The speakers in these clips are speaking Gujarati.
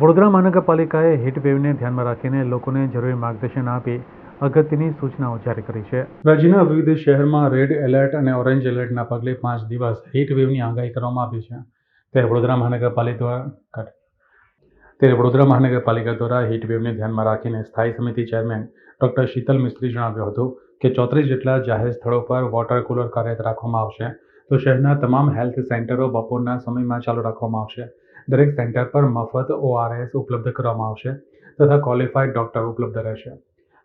વડોદરા મહાનગરપાલિકાએ હીટ વેવને ધ્યાનમાં રાખીને લોકોને જરૂરી માર્ગદર્શન આપી અગત્યની સૂચનાઓ જારી કરી છે. રાજ્યના વિવિધ શહેરમાં રેડ એલર્ટ અને ઓરેન્જ એલર્ટના પગલે પાંચ દિવસ હીટ વેવની આગાહી કરવામાં આવી છે. ત્યારે વડોદરા મહાનગરપાલિકા દ્વારા ત્યારે વડોદરા મહાનગરપાલિકા દ્વારા હીટ વેવને ધ્યાનમાં રાખીને સ્થાયી સમિતિ ચેરમેન ડૉક્ટર શીતલ મિસ્ત્રી જણાવ્યું હતું કે ચોત્રીસ જેટલા જાહેર સ્થળો પર વોટર કુલર કાર્યરત રાખવામાં આવશે. તો શહેરના તમામ હેલ્થ સેન્ટરો બપોરના સમયમાં ચાલુ રાખવામાં આવશે. દરેક સેન્ટર પર મફત ઓઆરએસ ઉપલબ્ધ કરવામાં આવશે તથા ક્વોલિફાઈડ ડોક્ટર ઉપલબ્ધ રહેશે.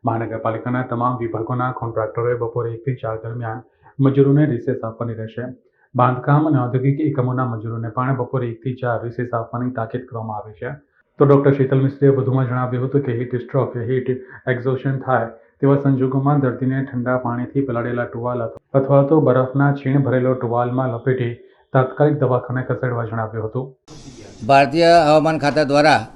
મહાનગરપાલિકાના તમામ વિભાગોના કોન્ટ્રાક્ટરોએ બપોરે એકથી ચાર દરમિયાન મજૂરોને રિસેસ આપવાની રહેશે. બાંધકામ અને ઔદ્યોગિક એકમોના મજૂરોને પણ બપોરે એકથી ચાર રિસેસ આપવાની તાકીદ કરવામાં આવી છે. તો ડોક્ટર શીતલ મિસ્ત્રીએ વધુમાં જણાવ્યું હતું કે હીટ સ્ટ્રોક હીટ એક્ઝોશન થાય તેવા સંજોગોમાં દર્દીને ઠંડા પાણીથી પલાળેલા ટુવાલ અથવા તો બરફના છીણ ભરેલો ટુવાલમાં લપેટી તાત્કાલિક દવાખાને ખસેડવા જણાવ્યું હતું. ભારતીય હવામાન ખાતા દ્વારા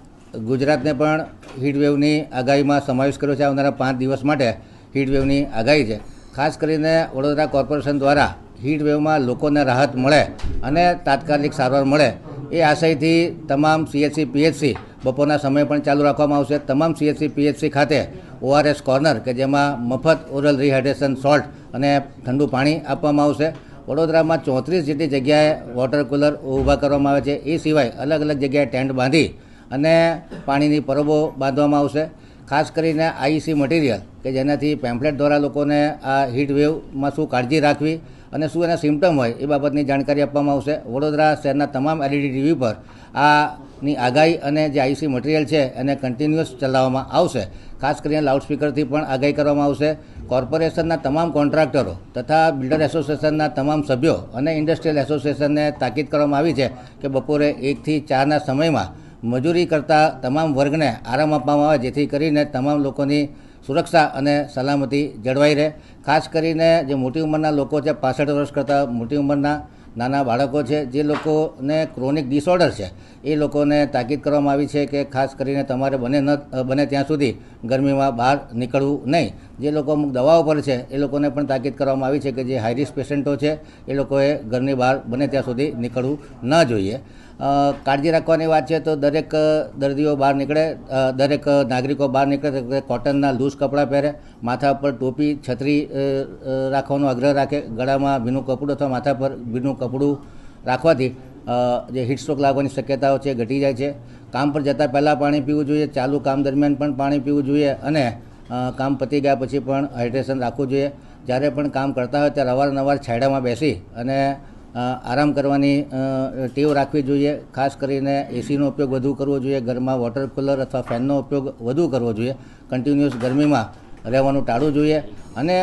ગુજરાતને પણ હીટવેવની આગાહીમાં સમાવેશ કર્યો છે. આવનારા પાંચ દિવસ માટે હીટવેવની આગાહી છે. ખાસ કરીને વડોદરા કોર્પોરેશન દ્વારા હીટવેવમાં લોકોને રાહત મળે અને તાત્કાલિક સારવાર મળે એ આશયથી તમામ સીએચસી પીએચસી બપોરના સમય પણ ચાલુ રાખવામાં આવશે. તમામ સીએચસી પીએચસી ખાતે ઓઆરએસ કોર્નર કે જેમાં મફત ઓરલ રિહાઇડ્રેશન સોલ્ટ અને ઠંડુ પાણી આપવામાં આવશે. વડોદરામાં ચોત્રીસ જેટલી જગ્યાએ વોટર કુલર ઊભા કરવામાં આવે છે. એ સિવાય અલગ અલગ જગ્યાએ ટેન્ટ બાંધી અને પાણીની પરબો બાંધવામાં આવશે. ખાસ કરીને આઈસી મટીરિયલ, કે જેનાથી પેમ્ફલેટ દ્વારા લોકોને આ હીટ વેવમાં શું કાળજી રાખવી અને શું એના સિમ્ટમ હોય એ બાબતની જાણકારી આપવામાં આવશે. વડોદરા શહેરના તમામ એલઈડી ટીવી પર આની આગાહી અને જે આઈસી મટીરિયલ છે એને કન્ટિન્યુઅસ ચલાવવામાં આવશે. ખાસ કરીને લાઉડસ્પીકરથી પણ આગાહી કરવામાં આવશે. કોર્પોરેશનના તમામ કોન્ટ્રાક્ટરો તથા બિલ્ડર એસોસિએશનના તમામ સભ્યો અને ઇન્ડસ્ટ્રીયલ એસોસિએશનને તાકીદ કરવામાં આવી છે કે બપોરે એકથી ચારના સમયમાં મજૂરી કરતા તમામ વર્ગને આરામ આપવામાં આવે, જેથી કરીને તમામ લોકોની સુરક્ષા અને સલામતી જળવાઈ રહે. ખાસ કરીને જે મોટી ઉંમરના લોકો છે, પાસઠ વર્ષ કરતાં મોટી ઉંમરના નાના બાળકો છે, જે લોકોને ક્રોનિક ડિસઓર્ડર છે, એ લોકોને તાકીદ કરવામાં આવી છે કે ખાસ કરીને તમારે બને ન, બને ત્યાં સુધી ગરમીમાં બહાર નીકળવું નહીં. જે લોકો અમુક દવાઓ પર છે, એ લોકોને પણ તાકીદ કરવામાં આવી છે કે જે હાઈરિસ્ક પેશન્ટો છે, એ લોકોએ ઘરની બહાર બને ત્યાં સુધી નીકળવું ન જોઈએ. કાળજી રાખવાની વાત છે તો દરેક દર્દીઓ બહાર નીકળે દરેક નાગરિકો બહાર નીકળે કોટનના લૂઝ કપડાં પહેરે, માથા પર ટોપી, છત્રી રાખવાનો આગ્રહ રાખે, ગળામાં ભીનું કપડું અથવા માથા પર ભીનું કપડું રાખવાથી જે હીટસ્ટ્રોક લાગવાની શક્યતાઓ છે ઘટી જાય છે. કામ પર જતાં પહેલાં પાણી પીવું જોઈએ, ચાલુ કામ દરમિયાન પણ પાણી પીવું જોઈએ અને કામ પતી ગયા પછી પણ હાઇડ્રેશન રાખવું જોઈએ. જ્યારે પણ કામ કરતા હોય ત્યારે અવારનવાર છાંયડામાં બેસી અને આરામ કરવાની ટેવ રાખવી જોઈએ. ખાસ કરીને એસીનો ઉપયોગ વધુ કરવો જોઈએ. ઘરમાં વોટર કુલર અથવા ફેનનો ઉપયોગ વધુ કરવો જોઈએ. કન્ટિન્યુઅસ ગરમીમાં રહેવાનું ટાળવું જોઈએ. અને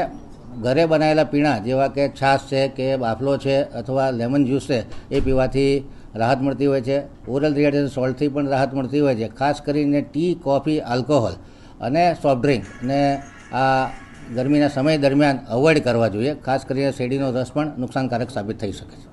ઘરે બનાવેલા પીણા જેવા કે છાશ છે કે બાફલો છે અથવા લેમન જ્યુસ છે, એ પીવાથી રાહત મળતી હોય છે. ઓરલ રિહાઇડ્રેશન સોલ્ટથી પણ રાહત મળતી હોય છે. ખાસ કરીને ટી, કોફી, આલ્કોહોલ. અને સોફ્ટ ડ્રિંક ને આ ગરમીના સમય દરમિયાન અવોઇડ કરવા જોઈએ. ખાસ કરીને શેરડીનો રસ પણ નુકસાનકારક સાબિત થઈ શકે છે.